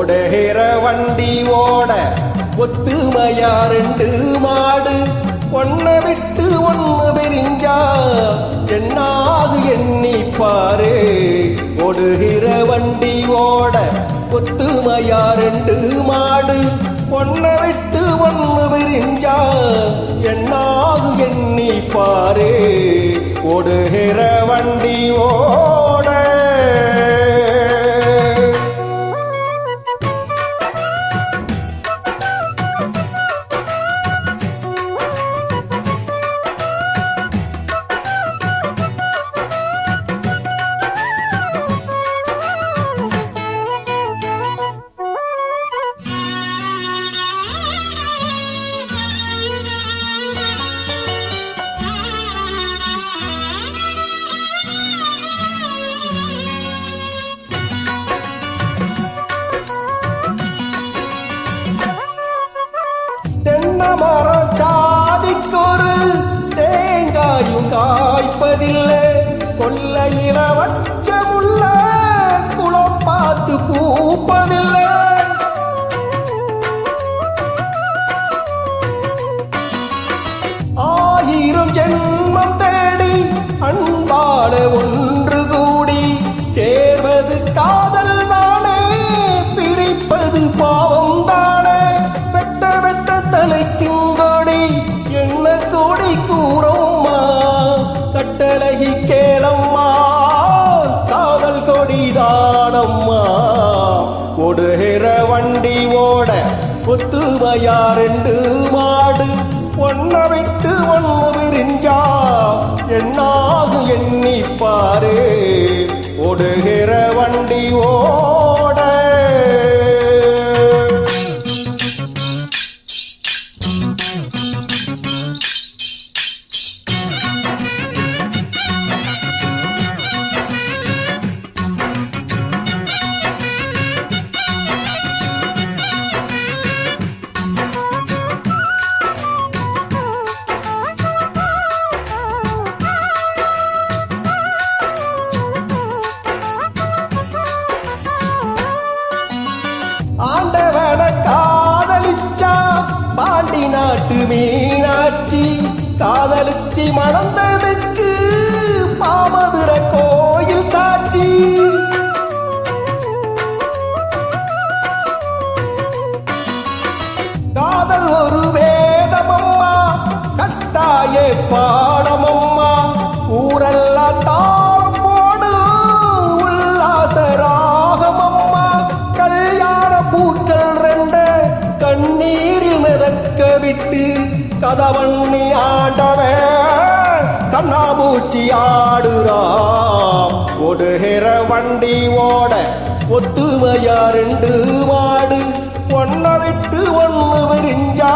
ஓடுகிற வண்டி ஓட ஒத்துமையா ரெண்டு மாடு. ஒன்ன விட்டு ஒன்று பிரிஞ்சா என்னாகு எண்ணி பாரு. ஓடுகிற வண்டி ஓட ஒத்துமையா ரெண்டு மாடு. ஒன்ன விட்டு ஒன்று பிரிஞ்சா என்னாகு எண்ணி பாரு. ஓடுகிற வண்டி ஓட காய்ப்பதில்லை கொல்லையில வச்ச குளம் பார்த்து பூப்பதில்லை ஆயிரம் ஜென்மம் தேடி அன்பாட ஒன்று கட்டழகி கேளம்மா காதல் கொடிதானம்மா. ஓடுகிற வண்டி ஓட ஒத்துமையா ரெண்டு மாடு. ஒன்ன விட்டு ஒன்று விரிஞ்சா என்னாகும் எண்ணிப்பாரு. பாரு ஓடுகிற வண்டி ஓட மீனாட்சி காதலிச்சி மணந்ததுக்கு பாமதுர கோயில் சாட்சி. காதல் ஒரு வேதமம்மா கட்டாய பாடமா. கதவண்ணி ஆண்டவன் கண்ணாமூச்சி ஆடுறான் ஓடுகிற வண்டி ஓட ஒத்துமையா ரெண்டு வாடு. ஒன்ன விட்டு ஒன்று விரிஞ்சா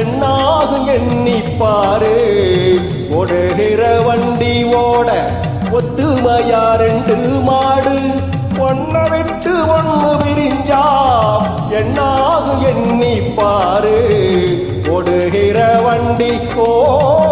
என்னாகும் எண்ணிப்பாரு ஓடுகிற வண்டி ஓட ஒத்துமையா ரெண்டு மாடு. ஒன்ன விட்டு ஒன்று விரிஞ்சா என்னாகும் எண்ணி 我。